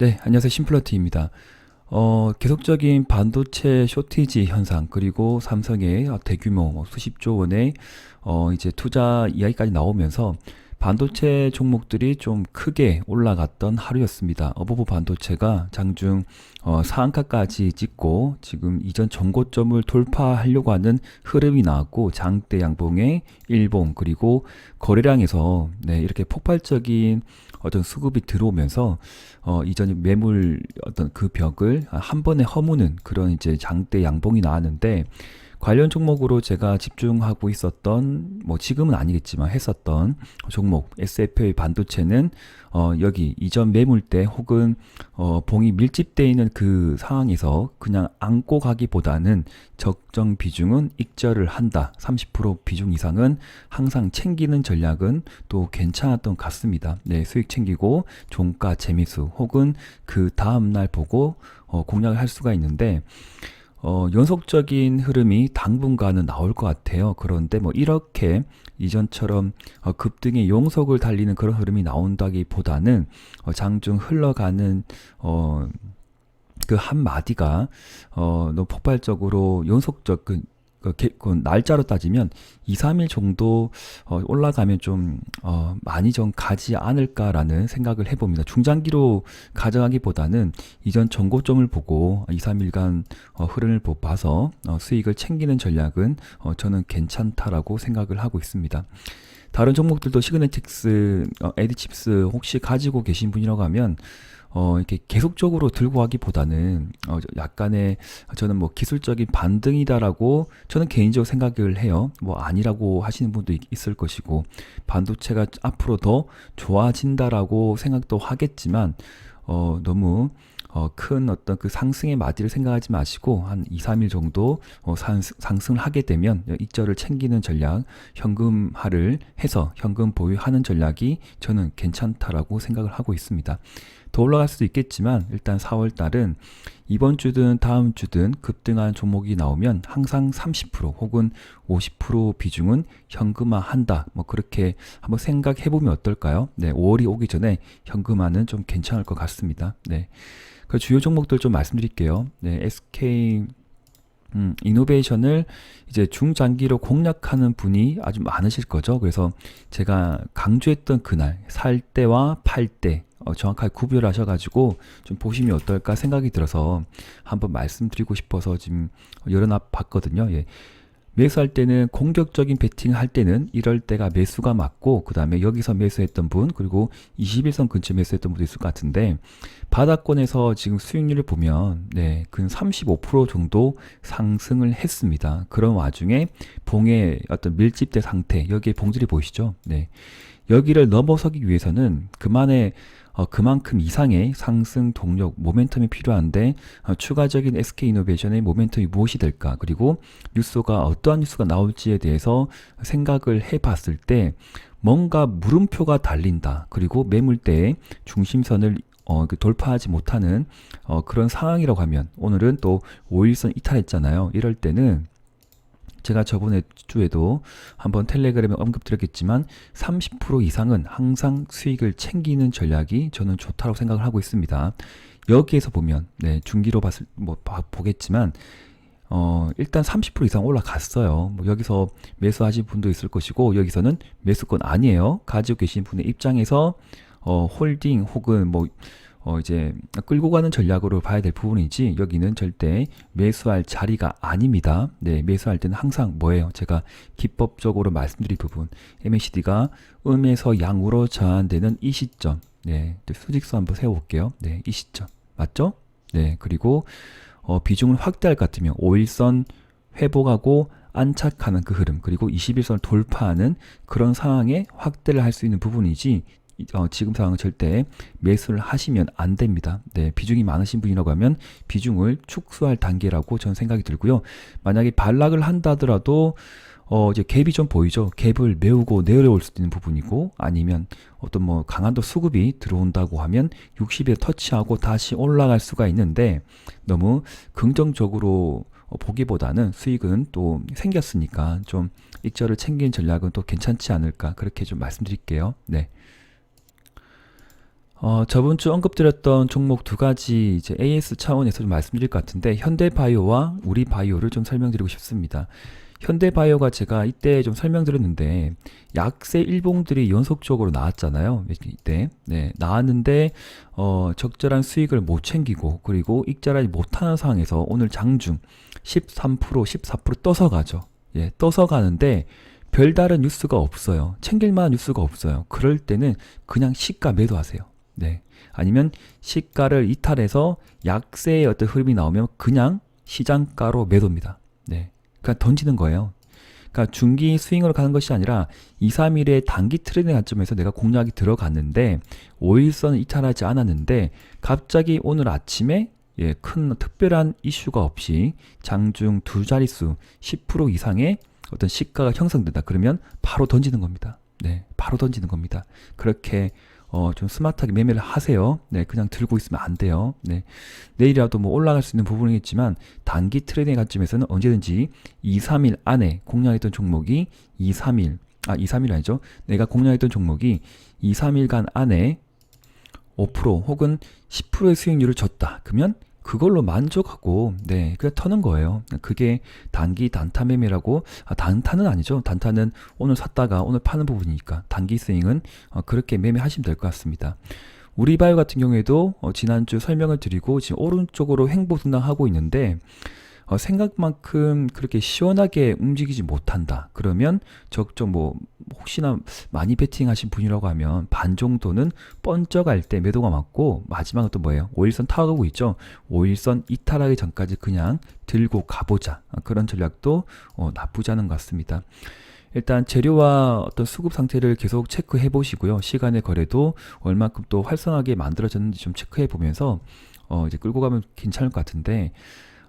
네, 안녕하세요. 심플러티입니다. 어, 계속적인 반도체 쇼티지 현상, 그리고 삼성의 어, 대규모 뭐 수십조 원의 어, 이제 투자 이야기까지 나오면서 반도체 종목들이 좀 크게 올라갔던 하루였습니다. 어버브 반도체가 장중 어, 상한가까지 찍고 지금 이전 전고점을 돌파하려고 하는 흐름이 나왔고 장대 양봉의 일봉 그리고 거래량에서 네, 이렇게 폭발적인 어떤 수급이 들어오면서 어, 이전 매물 어떤 그 벽을 한 번에 허무는 그런 이제 장대 양봉이 나왔는데 관련 종목으로 제가 집중하고 있었던 뭐 지금은 아니겠지만 했었던 종목 SF의 반도체는 어 여기 이전 매물대 혹은 어 봉이 밀집되어 있는 그 상황에서 그냥 안고 가기보다는 적정 비중은 익절을 한다. 30% 비중 이상은 항상 챙기는 전략은 또 괜찮았던 것 같습니다. 네, 수익 챙기고 종가 재미수 혹은 그 다음 날 보고 어 공략을 할 수가 있는데 어, 연속적인 흐름이 당분간은 나올 것 같아요. 그런데 뭐 이렇게 이전처럼 어, 급등의 용석을 달리는 그런 흐름이 나온다기보다는 어, 장중 흘러가는 어, 그 한마디가 어, 너무 폭발적으로 연속적 그 그, 그 날짜로 따지면 2, 3일 정도 어, 올라가면 좀 어, 많이 좀 가지 않을까라는 생각을 해봅니다. 중장기로 가져가기보다는 이전 전고점을 보고 2, 3일간 어, 흐름을 봐서 어, 수익을 챙기는 전략은 어, 저는 괜찮다라고 생각을 하고 있습니다. 다른 종목들도 시그네틱스, 어, 에디칩스 혹시 가지고 계신 분이라고 하면 어, 이렇게 계속적으로 들고 가기보다는 어, 약간의 저는 뭐 기술적인 반등이다라고 저는 개인적으로 생각을 해요. 뭐 아니라고 하시는 분도 있, 있을 것이고 반도체가 앞으로 더 좋아진다라고 생각도 하겠지만 어, 너무 어, 큰 어떤 그 상승의 마디를 생각하지 마시고 한 2, 3일 정도 어, 상, 상승을 하게 되면 익절을 챙기는 전략, 현금화를 해서 현금 보유하는 전략이 저는 괜찮다라고 생각을 하고 있습니다. 더 올라갈 수도 있겠지만 일단 4월 달은 이번 주든 다음 주든 급등한 종목이 나오면 항상 30% 혹은 50% 비중은 현금화 한다. 뭐 그렇게 한번 생각해 보면 어떨까요? 네, 5월이 오기 전에 현금화는 좀 괜찮을 것 같습니다. 네. 그 주요 종목들 좀 말씀드릴게요. 네, SK 음, 이노베이션을 이제 중장기로 공략하는 분이 아주 많으실 거죠. 그래서 제가 강조했던 그날 살 때와 팔 때 어, 정확하게 구별하셔가지고 좀 보시면 어떨까 생각이 들어서 한번 말씀드리고 싶어서 지금 열어놔 봤거든요. 예. 매수할 때는 공격적인 베팅을 할 때는 이럴 때가 매수가 맞고 그 다음에 여기서 매수했던 분 그리고 21선 근처 매수했던 분도 있을 것 같은데 바닥권에서 지금 수익률을 보면 네, 근 35% 정도 상승을 했습니다. 그런 와중에 봉의 어떤 밀집대 상태 여기에 봉들이 보이시죠? 네. 여기를 넘어서기 위해서는 그만의 어, 그만큼 이상의 상승 동력, 모멘텀이 필요한데 어, 추가적인 SK이노베이션의 모멘텀이 무엇이 될까? 그리고 뉴스가 어떠한 뉴스가 나올지에 대해서 생각을 해봤을 때 뭔가 물음표가 달린다. 그리고 매물대의 중심선을 어, 그 돌파하지 못하는 어, 그런 상황이라고 하면 오늘은 또 5일선 이탈했잖아요. 이럴 때는 제가 저번에 주에도 한번 텔레그램에 언급드렸겠지만 30% 이상은 항상 수익을 챙기는 전략이 저는 좋다고 생각을 하고 있습니다. 여기에서 보면 네, 중기로 봤을 뭐 보겠지만 어, 일단 30% 이상 올라갔어요. 뭐 여기서 매수하신 분도 있을 것이고 여기서는 매수권 아니에요. 가지고 계신 분의 입장에서 어, 홀딩 혹은 뭐 어, 이제 끌고 가는 전략으로 봐야 될 부분이지 여기는 절대 매수할 자리가 아닙니다. 네, 매수할 때는 항상 뭐예요? 제가 기법적으로 말씀드린 부분 MACD가 음에서 양으로 전환되는 이 시점 네, 수직선 한번 세워볼게요. 네, 이 시점 맞죠? 네, 그리고 어, 비중을 확대할 것 같으면 5일선 회복하고 안착하는 그 흐름 그리고 21선을 돌파하는 그런 상황에 확대를 할 수 있는 부분이지 어, 지금 상황은 절대 매수를 하시면 안 됩니다. 네, 비중이 많으신 분이라고 하면 비중을 축소할 단계라고 저는 생각이 들고요. 만약에 반락을 한다더라도 어, 이제 갭이 좀 보이죠. 갭을 메우고 내려올 수 있는 부분이고 아니면 어떤 뭐 강한도 수급이 들어온다고 하면 60에 터치하고 다시 올라갈 수가 있는데 너무 긍정적으로 보기보다는 수익은 또 생겼으니까 좀 익절을 챙긴 전략은 또 괜찮지 않을까 그렇게 좀 말씀드릴게요. 네. 어, 저번 주 언급드렸던 종목 두 가지 이제 AS 차원에서 좀 말씀드릴 것 같은데 현대바이오와 우리바이오를 좀 설명드리고 싶습니다. 현대바이오가 제가 이때 좀 설명드렸는데 약세 일봉들이 연속적으로 나왔잖아요. 이때 네, 나왔는데 어, 적절한 수익을 못 챙기고 그리고 익절하지 못하는 상황에서 오늘 장중 13% 14% 떠서 가죠. 예, 떠서 가는데 별다른 뉴스가 없어요. 챙길만한 뉴스가 없어요. 그럴 때는 그냥 시가 매도하세요. 네. 아니면 시가를 이탈해서 약세의 어떤 흐름이 나오면 그냥 시장가로 매도입니다. 네. 그냥 던지는 거예요. 그러니까 중기 스윙으로 가는 것이 아니라 2, 3일의 단기 트렌드 관점에서 내가 공략이 들어갔는데 5일선 이탈하지 않았는데 갑자기 오늘 아침에 예, 큰 특별한 이슈가 없이 장중 두 자릿수 10% 이상의 어떤 시가가 형성된다. 그러면 바로 던지는 겁니다. 네, 바로 던지는 겁니다. 그렇게 어, 좀 스마트하게 매매를 하세요. 네, 그냥 들고 있으면 안 돼요. 네. 내일이라도 뭐 올라갈 수 있는 부분이겠지만 단기 트레이딩 관점에서는 언제든지 2, 3일 안에 공략했던 종목이 2, 3일 아, 2, 3일 아니죠. 내가 공략했던 종목이 2, 3일간 안에 5% 혹은 10%의 수익률을 줬다. 그러면 그걸로 만족하고 네 그냥 터는 거예요. 그게 단기 단타 매매라고 아, 단타는 아니죠. 단타는 오늘 샀다가 오늘 파는 부분이니까 단기 스윙은 어, 그렇게 매매하시면 될 것 같습니다. 우리 바이오 같은 경우에도 어, 지난주 설명을 드리고 지금 오른쪽으로 횡보 등락하고 있는데 어, 생각만큼 그렇게 시원하게 움직이지 못한다. 그러면 적정 뭐 혹시나 많이 베팅하신 분이라고 하면 반 정도는 번쩍할 때 매도가 맞고 마지막은 또 뭐예요? 5일선 타가고 있죠. 5일선 이탈하기 전까지 그냥 들고 가보자. 어, 그런 전략도 어, 나쁘지 않은 것 같습니다. 일단 재료와 어떤 수급 상태를 계속 체크해 보시고요. 시간의 거래도 얼마큼 또 활성하게 만들어졌는지 좀 체크해 보면서 어 이제 끌고 가면 괜찮을 것 같은데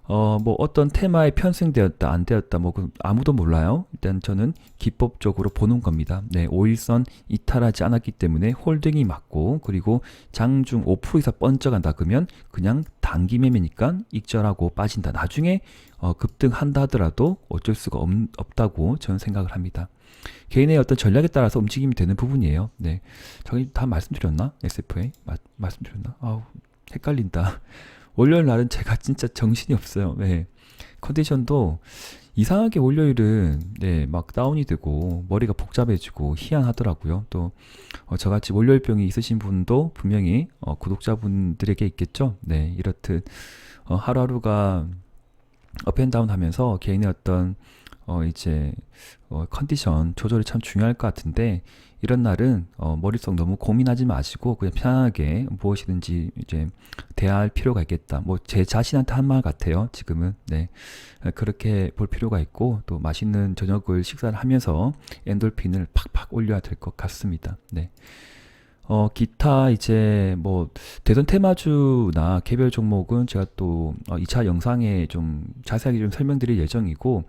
어, 뭐 어떤 테마에 편승되었다, 안 되었다, 뭐그 아무도 몰라요. 일단 저는 기법적으로 보는 겁니다. 네, 5일선 이탈하지 않았기 때문에 홀딩이 맞고 그리고 장중 5% 이상 번쩍한다 그러면 그냥 단기 매매니까 익절하고 빠진다. 나중에 어, 급등한다 하더라도 어쩔 수가 없, 없다고 저는 생각을 합니다. 개인의 어떤 전략에 따라서 움직임이 되는 부분이에요. 네. 저기 다 말씀드렸나? SFA? 마, 말씀드렸나? 아우, 헷갈린다. 월요일 날은 제가 진짜 정신이 없어요. 네. 컨디션도 이상하게 월요일은 네, 막 다운이 되고 머리가 복잡해지고 희한하더라고요. 또 어, 저같이 월요일병이 있으신 분도 분명히 어, 구독자분들에게 있겠죠. 네, 이렇듯 어, 하루하루가 업앤다운 하면서 개인의 어떤 어 이제 어 컨디션 조절이 참 중요할 것 같은데 이런 날은 어 머릿속 너무 고민하지 마시고 그냥 편안하게 무엇이든지 이제 대할 필요가 있겠다. 뭐 제 자신한테 한 말 같아요. 지금은 네 그렇게 볼 필요가 있고 또 맛있는 저녁을 식사를 하면서 엔돌핀을 팍팍 올려야 될 것 같습니다. 네. 어, 기타 이제 뭐 대선 테마주나 개별 종목은 제가 또 어, 2차 영상에 좀 자세하게 좀 설명드릴 예정이고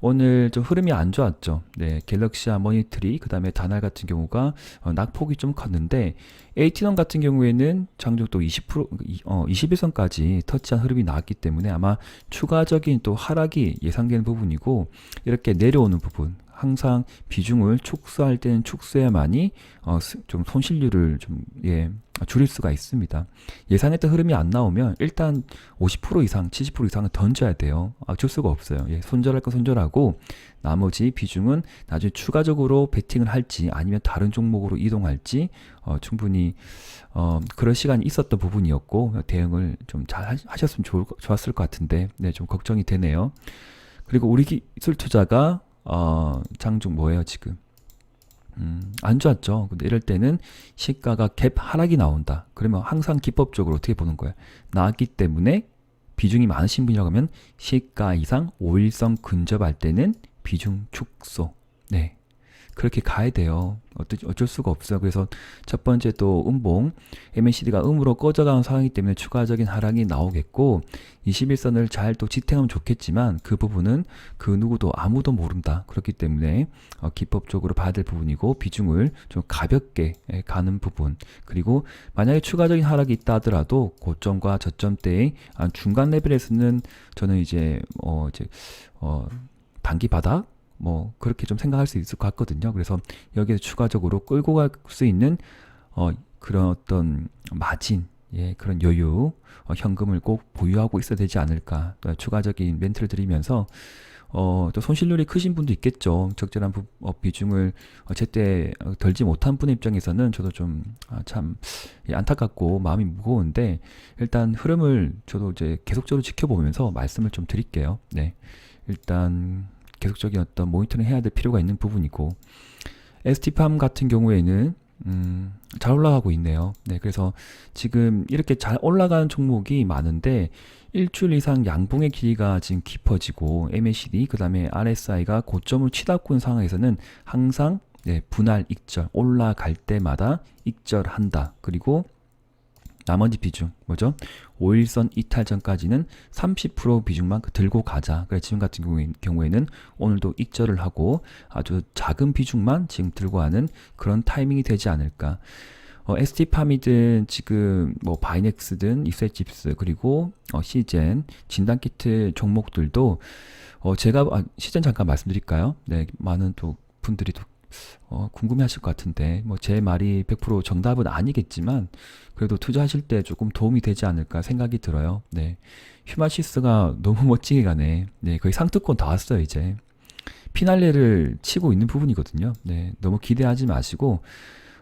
오늘 좀 흐름이 안 좋았죠. 네, 갤럭시아 모니트리, 그 다음에 다날 같은 경우가 어, 낙폭이 좀 컸는데, 에이티넌 같은 경우에는 장중 또 20%, 어, 21선까지 터치한 흐름이 나왔기 때문에 아마 추가적인 또 하락이 예상되는 부분이고, 이렇게 내려오는 부분, 항상 비중을 축소할 때는 축소해야만이 어, 좀 손실률을 좀 예, 줄일 수가 있습니다. 예상했던 흐름이 안 나오면 일단 50% 이상, 70% 이상은 던져야 돼요. 아, 줄 수가 없어요. 예, 손절할 건 손절하고 나머지 비중은 나중에 추가적으로 베팅을 할지 아니면 다른 종목으로 이동할지 어, 충분히 어, 그럴 시간이 있었던 부분이었고 대응을 좀 잘 하셨으면 좋을, 좋았을 것 같은데 네, 좀 걱정이 되네요. 그리고 우리 기술 투자가 어, 장중 뭐예요, 지금? 음, 안 좋았죠. 근데 이럴 때는 시가가 갭 하락이 나온다. 그러면 항상 기법적으로 어떻게 보는 거예요? 나왔기 때문에 비중이 많으신 분이라고 하면 시가 이상 5일선 근접할 때는 비중 축소. 네. 그렇게 가야 돼요. 어쩔, 어쩔 수가 없어요. 그래서 첫 번째 또 음봉, MACD가 음으로 꺼져가는 상황이기 때문에 추가적인 하락이 나오겠고, 21선을 잘 또 지탱하면 좋겠지만, 그 부분은 그 누구도 아무도 모른다. 그렇기 때문에, 어, 기법적으로 봐야 될 부분이고, 비중을 좀 가볍게 예, 가는 부분. 그리고 만약에 추가적인 하락이 있다 하더라도, 고점과 저점대의 중간 레벨에서는 저는 이제, 어, 이제, 어, 단기 바닥, 뭐 그렇게 좀 생각할 수 있을 것 같거든요. 그래서 여기에 추가적으로 끌고 갈 수 있는 어, 그런 어떤 마진, 예, 그런 여유, 어, 현금을 꼭 보유하고 있어야 되지 않을까. 또 추가적인 멘트를 드리면서 어, 또 손실률이 크신 분도 있겠죠. 적절한 부, 어, 비중을 어, 제때 어, 덜지 못한 분의 입장에서는 저도 좀, 아, 참, 예, 안타깝고 마음이 무거운데, 일단 흐름을 저도 이제 계속적으로 지켜보면서 말씀을 좀 드릴게요. 네. 일단, 계속적인 어떤 모니터링 해야 될 필요가 있는 부분이고, ST팜 같은 경우에는, 음, 잘 올라가고 있네요. 네, 그래서 지금 이렇게 잘 올라가는 종목이 많은데 일주일 이상 양봉의 길이가 지금 깊어지고 MACD 그다음에 RSI가 고점을 치닫고 있는 상황에서는 항상 네, 분할 익절 올라갈 때마다 익절한다. 그리고 나머지 비중 뭐죠? 5일선 이탈 전까지는 30% 비중만 들고 가자. 그래 지금 같은 경우에, 경우에는 오늘도 익절을 하고 아주 작은 비중만 지금 들고 가는 그런 타이밍이 되지 않을까. 어, ST팜이든 지금 뭐 바이넥스든 이세집스 그리고 어, 시젠 진단키트 종목들도 어, 제가 아, 시젠 잠깐 말씀드릴까요? 네, 많은 또 분들이 또 어, 궁금해하실 것 같은데 뭐 제 말이 100% 정답은 아니겠지만 그래도 투자하실 때 조금 도움이 되지 않을까 생각이 들어요. 네, 휴마시스가 너무 멋지게 가네. 네, 거의 상특권 다 왔어요 이제. 피날레를 치고 있는 부분이거든요. 네, 너무 기대하지 마시고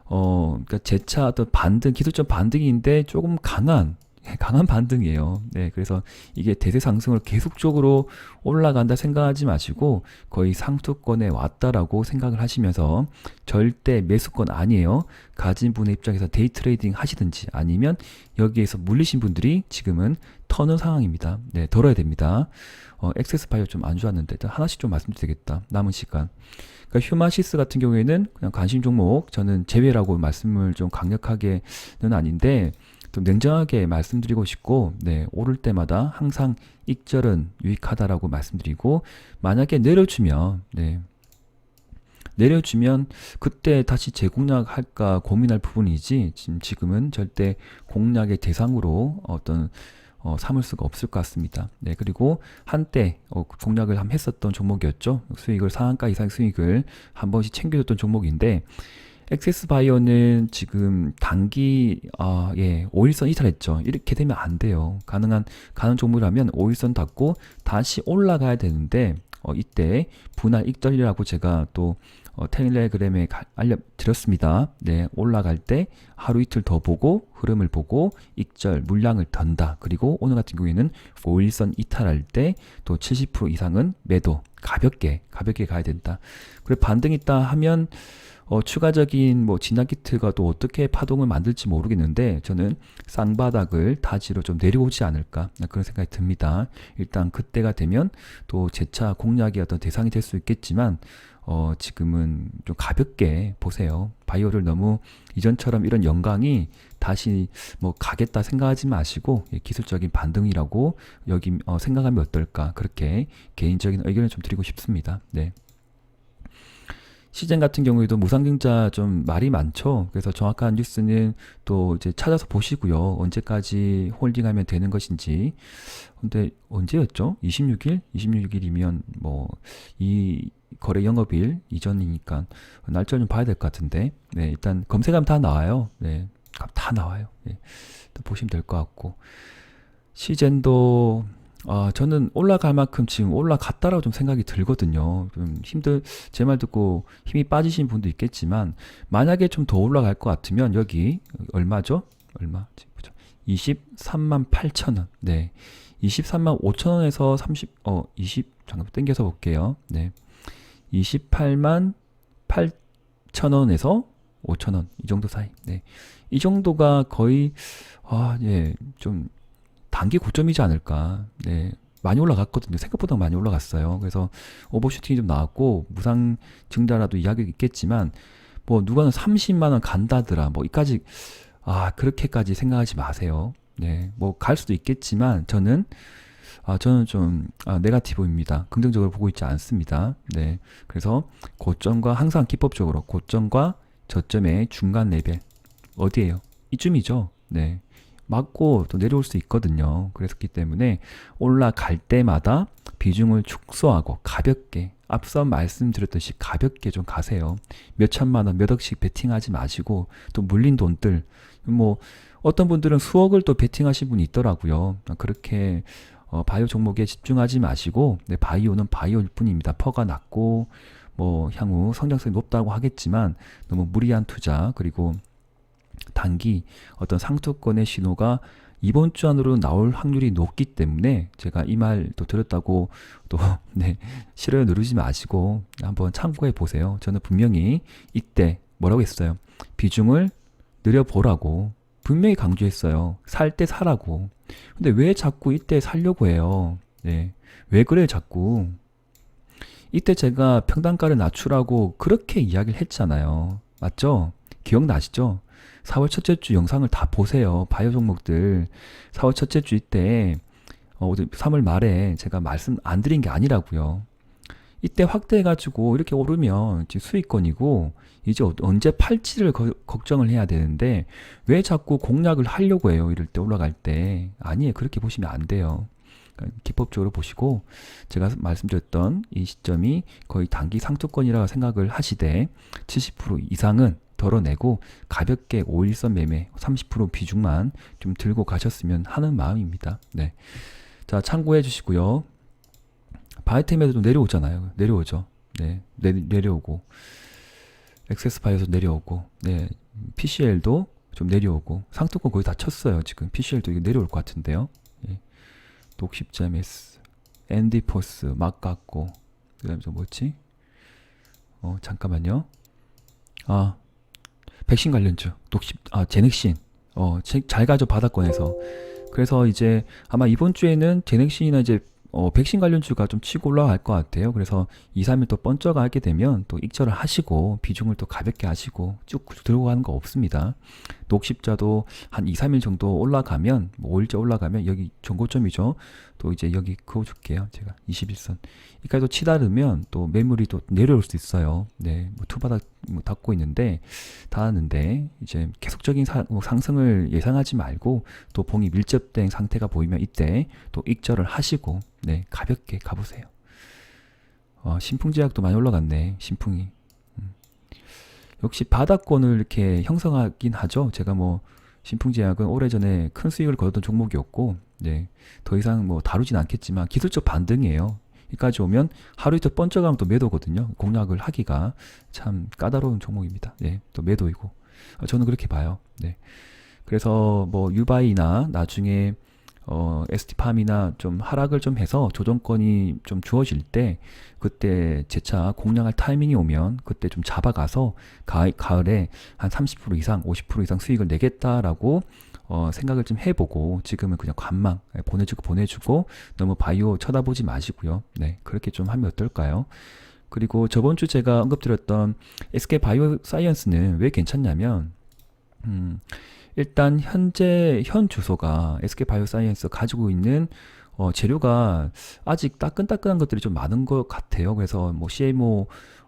어, 그러니까 재차 어떤 반등, 기술적 반등인데 조금 강한, 강한 반등이에요. 네, 그래서 이게 대세 상승을 계속적으로 올라간다 생각하지 마시고 거의 상투권에 왔다라고 생각을 하시면서 절대 매수권 아니에요. 가진 분의 입장에서 데이 트레이딩 하시든지 아니면 여기에서 물리신 분들이 지금은 터는 상황입니다. 네, 덜어야 됩니다. 어, 액세스 바이오 좀 안 좋았는데 하나씩 좀 말씀드려야 되겠다. 남은 시간. 그러니까 휴마시스 같은 경우에는 그냥 관심 종목 저는 제외라고 말씀을 좀 강력하게는 아닌데 좀 냉정하게 말씀드리고 싶고 네 오를 때마다 항상 익절은 유익하다라고 말씀드리고 만약에 내려주면 네 내려주면 그때 다시 재공략할까 고민할 부분이지 지금 지금은 절대 공략의 대상으로 어떤 어, 삼을 수가 없을 것 같습니다. 네, 그리고 한때 어, 공략을 함 했었던 종목이었죠. 수익을 상한가 이상 수익을 한 번씩 챙겨줬던 종목인데 엑세스 바이오는 지금 단기 아, 예, 5일선 이탈했죠. 이렇게 되면 안 돼요. 가능한 가는 종목이라면 5일선 닫고 다시 올라가야 되는데 어, 이때 분할 익절이라고 제가 또 어, 텔레그램에 가, 알려드렸습니다. 네, 올라갈 때 하루 이틀 더 보고 흐름을 보고 익절 물량을 던다. 그리고 오늘 같은 경우에는 5일선 이탈할 때 또 70% 이상은 매도 가볍게 가볍게 가야 된다. 그리고 반등 있다 하면 어, 추가적인 뭐 진단 키트가 또 어떻게 파동을 만들지 모르겠는데 저는 쌍바닥을 다지로 좀 내려오지 않을까 그런 생각이 듭니다. 일단 그때가 되면 또 재차 공략의 어떤 대상이 될 수 있겠지만 어, 지금은 좀 가볍게 보세요. 바이오를 너무 이전처럼 이런 영광이 다시 뭐 가겠다 생각하지 마시고 예, 기술적인 반등이라고 여기 어, 생각하면 어떨까 그렇게 개인적인 의견을 좀 드리고 싶습니다. 네. 시즌 같은 경우에도 무상증자 좀 말이 많죠. 그래서 정확한 뉴스는 또 이제 찾아서 보시고요. 언제까지 홀딩하면 되는 것인지. 근데 언제였죠? 26일? 26일이면 뭐 이 거래 영업일 이전이니까 날짜 좀 봐야 될 것 같은데. 네, 일단 검색하면 다 나와요. 네, 다 나와요. 네, 보시면 될 것 같고. 시젠도 아, 저는 올라갈 만큼 지금 올라갔다라고 좀 생각이 들거든요. 좀 힘들, 제 말 듣고 힘이 빠지신 분도 있겠지만, 만약에 좀 더 올라갈 것 같으면, 여기, 얼마죠? 얼마? 보자. 23만 8천 원. 네. 23만 5천 원에서 30, 어, 20, 잠깐 땡겨서 볼게요. 네. 28만 8천 원에서 5천 원. 이 정도 사이. 네. 이 정도가 거의, 아, 예, 좀, 단기 고점이지 않을까. 네. 많이 올라갔거든요. 생각보다 많이 올라갔어요. 그래서 오버슈팅이 좀 나왔고 무상 증자라도 이야기가 있겠지만 뭐 누가는 30만 원 간다더라. 뭐 이까지 아 그렇게까지 생각하지 마세요. 네. 뭐 갈 수도 있겠지만 저는 아 저는 좀 아, 네가티브입니다. 긍정적으로 보고 있지 않습니다. 네. 그래서 고점과 항상 기법적으로 고점과 저점의 중간 레벨 어디에요? 이쯤이죠. 네. 맞고 또 내려올 수 있거든요. 그랬기 때문에 올라갈 때마다 비중을 축소하고 가볍게 앞서 말씀드렸듯이 가볍게 좀 가세요. 몇 천만 원, 몇 억씩 베팅하지 마시고 또 물린 돈들 뭐 어떤 분들은 수억을 또 베팅하신 분이 있더라고요. 그렇게 어, 바이오 종목에 집중하지 마시고 네, 바이오는 바이오일 뿐입니다. 퍼가 낮고 뭐 향후 성장성이 높다고 하겠지만 너무 무리한 투자 그리고 단기 어떤 상투권의 신호가 이번 주 안으로 나올 확률이 높기 때문에 제가 이 말도 들었다고 또 네, 싫어요 누르지 마시고 한번 참고해 보세요. 저는 분명히 이때 뭐라고 했어요? 비중을 늘려보라고 분명히 강조했어요. 살 때 사라고. 근데 왜 자꾸 이때 살려고 해요? 네. 왜 그래요, 자꾸? 이때 제가 평단가를 낮추라고 그렇게 이야기를 했잖아요. 맞죠? 기억나시죠? 4월 첫째 주 영상을 다 보세요. 바이오 종목들. 4월 첫째 주 이때, 어, 3월 말에 제가 말씀 안 드린 게 아니라고요. 이때 확대해가지고 이렇게 오르면 이제 수익권이고, 이제 어- 언제 팔지를 거- 걱정을 해야 되는데, 왜 자꾸 공략을 하려고 해요? 이럴 때 올라갈 때. 아니에요. 그렇게 보시면 안 돼요. 그러니까 기법적으로 보시고, 제가 말씀드렸던 이 시점이 거의 단기 상투권이라고 생각을 하시되, 70% 이상은 덜어내고 가볍게 5일선 매매 30% 비중만 좀 들고 가셨으면 하는 마음입니다. 네. 자, 참고해 주시고요. 바이템에도 좀 내려오잖아요. 내려오죠. 네. 내, 내려오고. 엑세스 바이오도 내려오고. 네. PCL도 좀 내려오고. 상투권 거의 다 쳤어요. 지금 PCL도 이게 내려올 것 같은데요. 예. 독십자메스, 앤디포스, 막 깎고. 그 다음에 저 뭐지? 어, 잠깐만요. 아, 백신 관련주, 독십, 아, 제넥신. 어, 제- 잘 가죠, 바닥권에서. 그래서 이제 아마 이번 주에는 제넥신이나 이제 어, 백신 관련주가 좀 치고 올라갈 것 같아요. 그래서 2, 3일 또 번쩍하게 되면 또 익절을 하시고 비중을 또 가볍게 하시고 쭉 들고 가는 거 없습니다. 녹십자도 한 2, 3일 정도 올라가면 뭐 5일째 올라가면 여기 전고점이죠. 또 이제 여기 그어줄게요. 제가 21선. 이까지 또 치다르면 또 매물이 또 내려올 수 있어요. 네, 뭐 투바닥 뭐 닫고 있는데 닿았는데 이제 계속적인 사- 뭐 상승을 예상하지 말고 또 봉이 밀접된 상태가 보이면 이때 또 익절을 하시고 네 가볍게 가보세요. 어, 신풍제약도 많이 올라갔네. 신풍이. 음. 역시 바닥권을 이렇게 형성하긴 하죠. 제가 뭐 신풍제약은 오래전에 큰 수익을 거뒀던 종목이었고, 네, 더 이상 뭐 다루진 않겠지만 기술적 반등이에요. 여기까지 오면 하루 이틀 번쩍하면 또 매도거든요. 공략을 하기가 참 까다로운 종목입니다. 네, 또 매도이고. 어, 저는 그렇게 봐요. 네. 그래서 뭐 유바이나 나중에 어, ST팜이나 좀 하락을 좀 해서 조정권이 좀 주어질 때 그때 재차 공략할 타이밍이 오면 그때 좀 잡아가서 가, 가을에 한 30% 이상, 50% 이상 수익을 내겠다라고 어, 생각을 좀 해보고 지금은 그냥 관망 예, 보내주고 보내주고 너무 바이오 쳐다보지 마시고요. 네, 그렇게 좀 하면 어떨까요? 그리고 저번 주 제가 언급드렸던 SK 바이오 사이언스는 왜 괜찮냐면 음, 일단 현재 현 주소가 SK 바이오 사이언스 가지고 있는 어, 재료가 아직 따끈따끈한 것들이 좀 많은 것 같아요. 그래서 뭐 CMO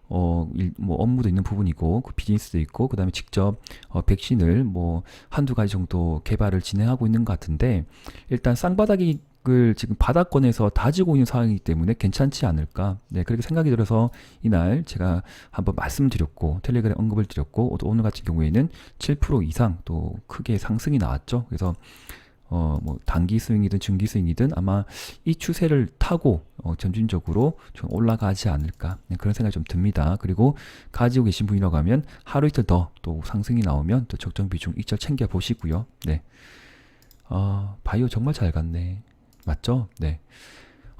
어, 일, 뭐 업무도 있는 부분이고 그 비즈니스도 있고 그다음에 직접 어, 백신을 뭐 한두 가지 정도 개발을 진행하고 있는 것 같은데 일단 쌍바닥을 지금 바닥권에서 다지고 있는 상황이기 때문에 괜찮지 않을까 네 그렇게 생각이 들어서 이날 제가 한번 말씀드렸고 텔레그램 언급을 드렸고 또 오늘 같은 경우에는 7% 이상 또 크게 상승이 나왔죠. 그래서 어 뭐 단기 스윙이든 중기 스윙이든 아마 이 추세를 타고 어 점진적으로 좀 올라가지 않을까 네, 그런 생각이 좀 듭니다. 그리고 가지고 계신 분이라고 하면 하루 이틀 더 또 상승이 나오면 또 적정 비중 익절 챙겨 보시고요. 네. 어, 바이오 정말 잘 갔네. 맞죠? 네.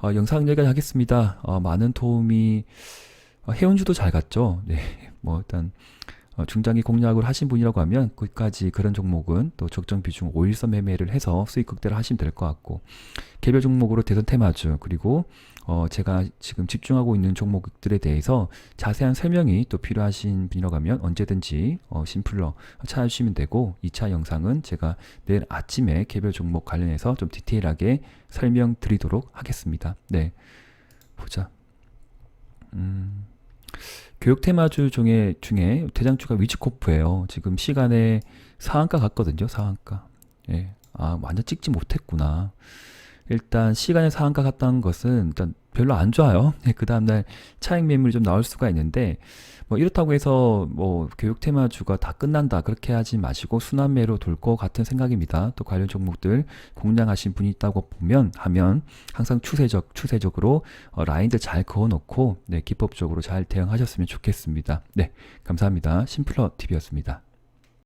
어, 영상 여기까지 하겠습니다. 어, 많은 도움이 어, 해운주도 잘 갔죠. 네. 뭐 일단 어, 중장기 공략을 하신 분이라고 하면 끝까지 그런 종목은 또 적정 비중 5일선 매매를 해서 수익 극대를 하시면 될 것 같고 개별 종목으로 대선 테마주 그리고 어, 제가 지금 집중하고 있는 종목들에 대해서 자세한 설명이 또 필요하신 분이라고 하면 언제든지 어, 심플러 찾아주시면 되고 2차 영상은 제가 내일 아침에 개별 종목 관련해서 좀 디테일하게 설명드리도록 하겠습니다. 네. 보자. 음. 교육 테마주 중에 중에 대장주가 위즈코프예요. 지금 시간에 상한가 갔거든요. 상한가. 예. 아, 완전 찍지 못했구나. 일단 시간의 상한가 같다는 것은 일단 별로 안 좋아요. 그 다음날 차익 매물이 좀 나올 수가 있는데 뭐 이렇다고 해서 뭐 교육 테마 주가 다 끝난다 그렇게 하지 마시고 순환매로 돌 것 같은 생각입니다. 또 관련 종목들 공략하신 분이 있다고 보면 하면 항상 추세적 추세적으로 어, 라인들 잘 그어놓고 네 기법적으로 잘 대응하셨으면 좋겠습니다. 네 감사합니다. 심플러 TV였습니다.